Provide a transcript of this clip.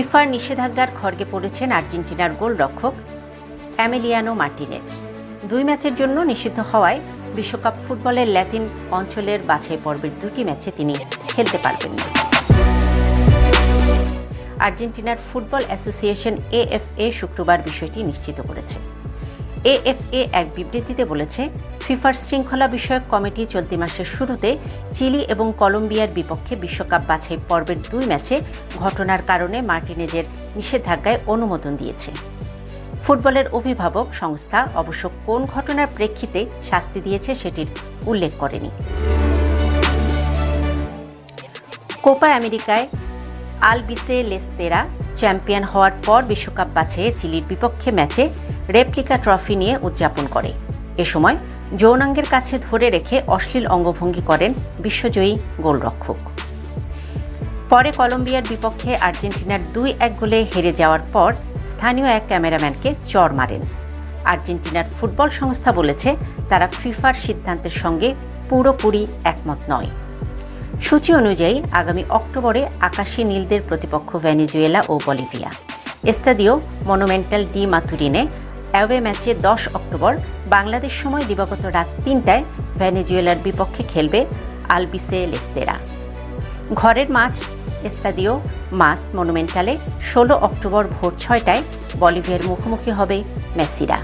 ফিফার নিষেধাজ্ঞার খড়গে পড়েছেন আর্জেন্টিনার গোলরক্ষক অ্যামেলিয়ানো মার্টিনেজ। দুই ম্যাচের জন্য নিষিদ্ধ হওয়ায় বিশ্বকাপ ফুটবলের ল্যাতিন অঞ্চলের বাছাই পর্বের দুটি ম্যাচে তিনি খেলতে পারবেন না। আর্জেন্টিনার ফুটবল অ্যাসোসিয়েশন এএফএ শুক্রবার বিষয়টি নিশ্চিত করেছে। এএফএ এক বিবৃতিতে বলেছে, ফিফার শৃঙ্খলা বিষয়ক কমিটি চলতি মাসের শুরুতে চিলি এবং কলম্বিয়ার বিপক্ষে বিশ্বকাপ বাছাই পর্বের দুই ম্যাচে ঘটনার কারণে মার্টিনেজের নিষেধাজ্ঞায় অনুমোদন দিয়েছে। ফুটবলের অভিভাবক সংস্থা অবশ্য কোন ঘটনার প্রেক্ষিতে শাস্তি দিয়েছে সেটির উল্লেখ করেনি। কোপা আমেরিকায় আলবিসে লেস্তেরা চ্যাম্পিয়ন হওয়ার পর বিশ্বকাপ বাছাইয়ে চিলির বিপক্ষে ম্যাচে রেপ্লিকা ট্রফি নিয়ে উদযাপন করে। এ সময় যৌনাঙ্গের কাছে ধরে রেখে অশ্লীল অঙ্গভঙ্গি করেন বিশ্বজয়ী গোলরক্ষক। পরে কলম্বিয়ার বিপক্ষে আর্জেন্টিনার দুই এক গোলে হেরে যাওয়ার পর স্থানীয় এক ক্যামেরাম্যানকে চর মারেন। আর্জেন্টিনার ফুটবল সংস্থা বলেছে, তারা ফিফার সিদ্ধান্তের সঙ্গে পুরোপুরি একমত নয়। সূচি অনুযায়ী আগামী অক্টোবরে আকাশী নীলদের প্রতিপক্ষ ভেনেজুয়েলা ও বলিভিয়া। এস্তাদিও মনুমেন্টাল ডি মাথুরিনে অ্যাওয়ে ম্যাচে দশ অক্টোবর বাংলাদেশ সময় দিবাগত রাত তিনটায় ভেনেজুয়েলার বিপক্ষে খেলবে আলবিসে লেস্তেরা। ঘরের মাঠ এস্তাদিও মাস মনুমেন্টালে ষোলো অক্টোবর ভোর ছয়টায় বলিভিয়ার মুখোমুখি হবে মেসিরা।